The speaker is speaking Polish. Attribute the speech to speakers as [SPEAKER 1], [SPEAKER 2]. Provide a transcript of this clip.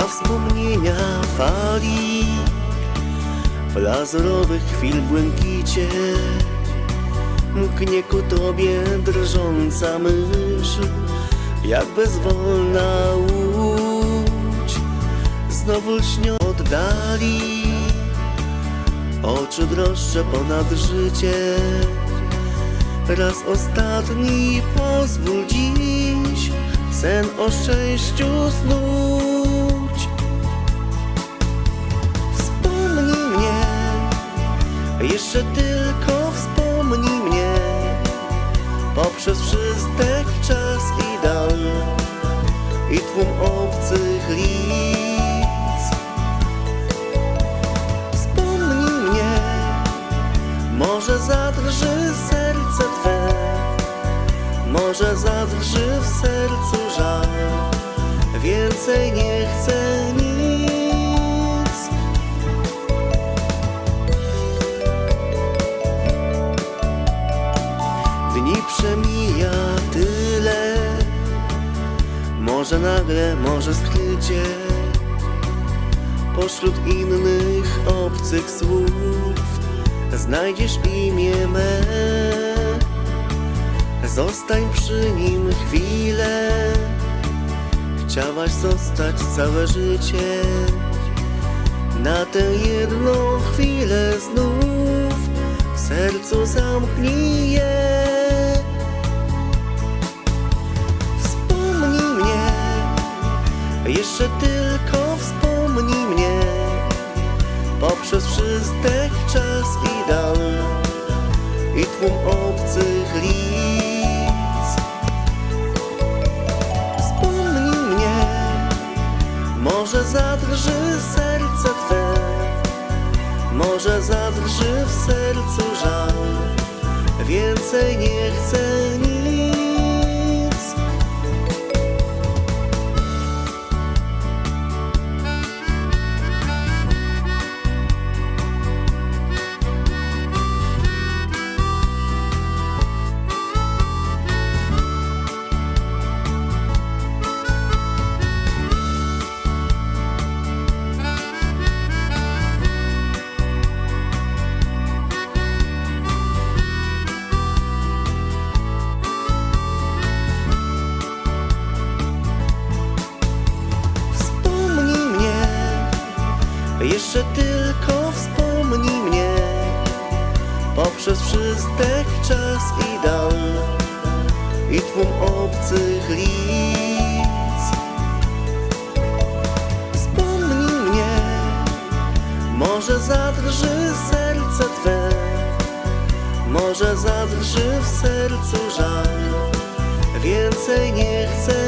[SPEAKER 1] wspomnienia fali. W chwil błękicie Mknie ku tobie drżąca myśl Jak bezwolna łódź. Znowu lśnią oddali Oczy droższe ponad życie. Raz ostatni pozwól dziś Sen o szczęściu snuć Jeszcze tylko wspomnij mnie Poprzez wszystek czas i dal I tłum obcych lic Wspomnij mnie Może zadrży serce Twe Może zadrży w sercu żal. Więcej nie chcę Dni przemija tyle. Może nagle, może skrycie Pośród innych obcych słów. Znajdziesz imię me. Zostań przy nim chwilę. Chciałaś zostać całe życie. Na tę jedną chwilę znów W sercu zamknij je Jeszcze tylko wspomnij mnie. Poprzez wszystek czas i dal I tłum obcych lic Wspomnij mnie. Może zadrży serce Twe. Może zadrży w sercu żal. Więcej nie chcę Jeszcze tylko wspomnij mnie. Poprzez wszystek czas i dal I tłum obcych lic Wspomnij mnie. Może zadrży serce Twe. Może zadrży w sercu żal. Więcej nie chcę